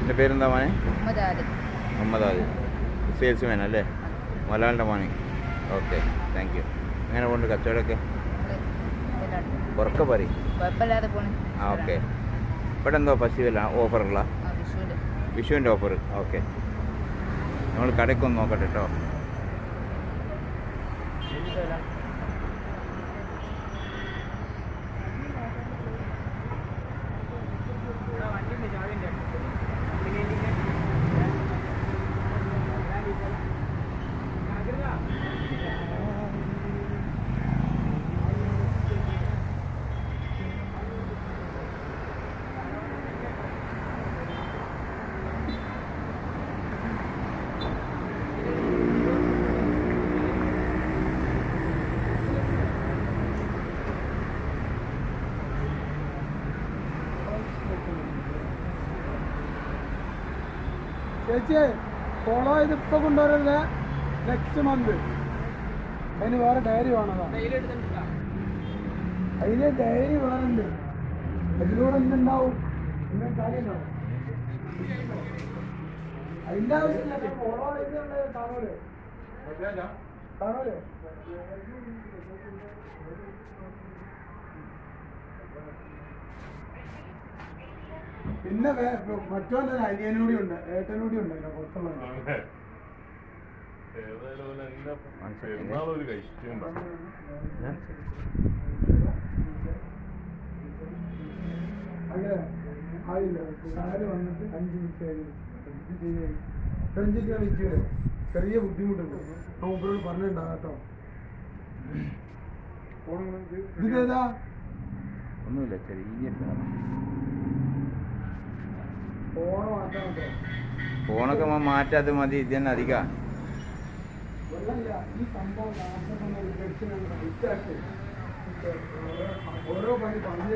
എന്റെ പേരെന്താ മോനെ? മുഹമ്മദ് ആദിൽ സെയിൽസ് മാൻ അല്ലേ? മലയാളിന്റെ മോനെ. ഓക്കെ താങ്ക് യു എങ്ങനെ പോകുന്നുണ്ട് കച്ചവടമൊക്കെ. ഉറക്കെ പറയും ആ ഓക്കെ ഇവിടെ എന്തോ ഫെസ്റ്റിവൽ ഓഫറുള്ള? വിഷുവിന്റെ. ഓഫർ. ഓക്കെ നമ്മൾ കടയ്ക്കൊന്ന് നോക്കട്ടെ കേട്ടോ ചേച്ചി ഫോളോ ചെയ്ത് ഇപ്പൊ കൊണ്ടുവരല്ല നെക്സ്റ്റ് മന്ത് അതിന് വേറെ ഡയറി വേണതാ. അതിന് ഡയറി വേറെ ഉണ്ട് അതിലൂടെ എന്തുണ്ടാവും? അതിന്റെ ആവശ്യമില്ല. ഫോളോ ചെയ്ത് കാണൂലേ കാണൂലേ പിന്നെ മറ്റൊരു അനിയനൂടി ഉണ്ട് ഏട്ടനൂടി ഉണ്ട് പുറത്തുള്ള ഏതായാലും ചെറിയ ബുദ്ധിമുട്ടുണ്ട് പെരുന്നാളൊരു കഴിച്ചിട്ടുണ്ടോ അങ്ങനെ ആയില്ല. സാര് ഫോണൊക്കെ മാറ്റാതെ മതി. ഇത് തന്നെ അധികം ഓരോ പണി പറഞ്ഞു